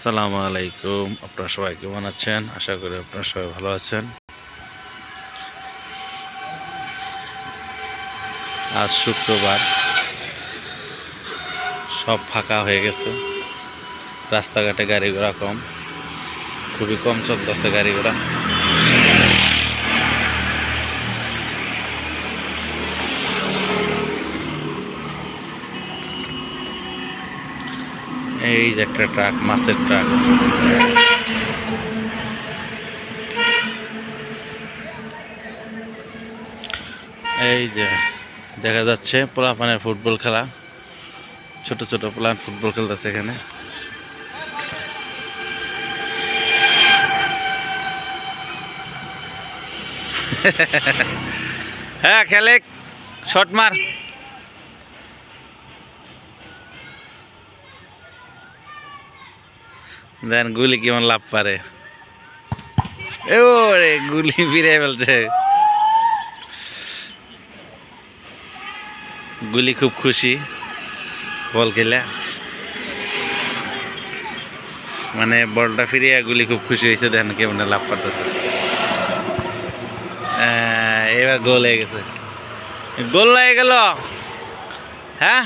আসসালামু আলাইকুম। আপনারা সবাই কেমন আছেন? আশা করি আপনারা সবাই ভালো আছেন। আজ শুক্রবার। সব ফাঁকা হয়ে গেছে। রাস্তাঘাটে গাড়ি ঘোড়া কম। খুবই কম চলতেছে গাড়ি ঘোড়া। এই যে একটা ট্রাক, মাছের ট্রাক। এই যে দেখা যাচ্ছে পোলাপানের ফুটবল খেলা। ছোট ছোট পোলান ফুটবল খেলতেছে এখানে। হ্যাঁ খেলে শট মার। দেন গুলি কেমন লাভ পারে? ওরে, গুলি ফিরে ফেলছে। গুলি খুব খুশি, বল খেলে। মানে বলটা ফিরিয়ে গুলি খুব খুশি হয়েছে, দেন কেমন লাভ পারতেছে। এবার গোল হয়ে গেছে। গোল হয়ে গেল। হ্যাঁ?